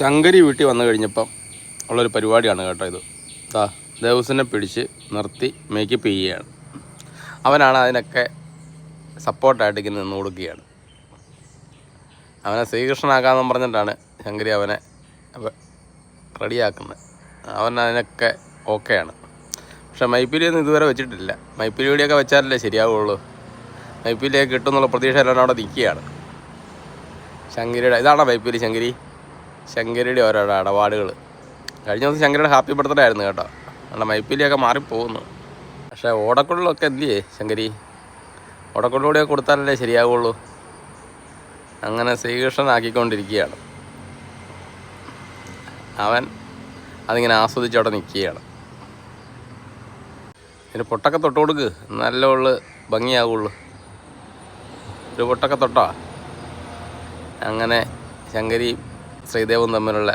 ശങ്കരി വീട്ടിൽ വന്നു കഴിഞ്ഞപ്പം ഉള്ളൊരു പരിപാടിയാണ് കേട്ടോ ഇത്. ദാ ദേവസിനെ പിടിച്ച് നിർത്തി മേക്കപ്പ് ചെയ്യുകയാണ് അവനാണ് അതിനൊക്കെ സപ്പോർട്ടായിട്ട് ഇങ്ങനെ നിന്ന് കൊടുക്കുകയാണ്. അവനെ ശ്രീകൃഷ്ണനാക്കാമെന്ന് പറഞ്ഞിട്ടാണ് ശങ്കരി അവനെ അവ- റെഡിയാക്കുന്നത്. അവൻ അതിനൊക്കെ ഓക്കെയാണ്. പക്ഷെ മൈപ്പിലിയൊന്നും ഇതുവരെ വെച്ചിട്ടില്ല. മൈപ്പിലിയോടെയൊക്കെ വെച്ചാലല്ലേ ശരിയാവുള്ളൂ. മൈപ്പിലിയൊക്കെ കിട്ടുമെന്നുള്ള പ്രതീക്ഷ എല്ലാം അവിടെ നിൽക്കുകയാണ്. ശങ്കരിയുടെ ഇതാണോ മൈപ്പിലി ശങ്കരി? ശങ്കരിയുടെ ഓരോ ഇടപാടുകൾ. കഴിഞ്ഞ ദിവസം ശങ്കരിയുടെ ഹാപ്പി ബർത്ത്ഡേ ആയിരുന്നു കേട്ടോ. നമ്മുടെ മൈപ്പിലിയൊക്കെ മാറിപ്പോകുന്നു. പക്ഷേ ഓടക്കുള്ളിലൊക്കെ എന്തിയേ ശങ്കരി? ഓടക്കുള്ളിലൂടെ കൊടുത്താലല്ലേ ശരിയാവുള്ളൂ. അങ്ങനെ ശ്രീകൃഷ്ണനാക്കിക്കൊണ്ടിരിക്കുകയാണ്. അവൻ അതിങ്ങനെ ആസ്വദിച്ച് അവിടെ നിൽക്കുകയാണ്. ഒരു പൊട്ടൊക്കെ തൊട്ട് കൊടുക്ക്. നല്ല ഉള്ളു ഭംഗിയാവുള്ളൂ. ഒരു പൊട്ടൊക്കെ തൊട്ടാ? അങ്ങനെ ശങ്കരിയും ശ്രീദേവും തമ്മിലുള്ള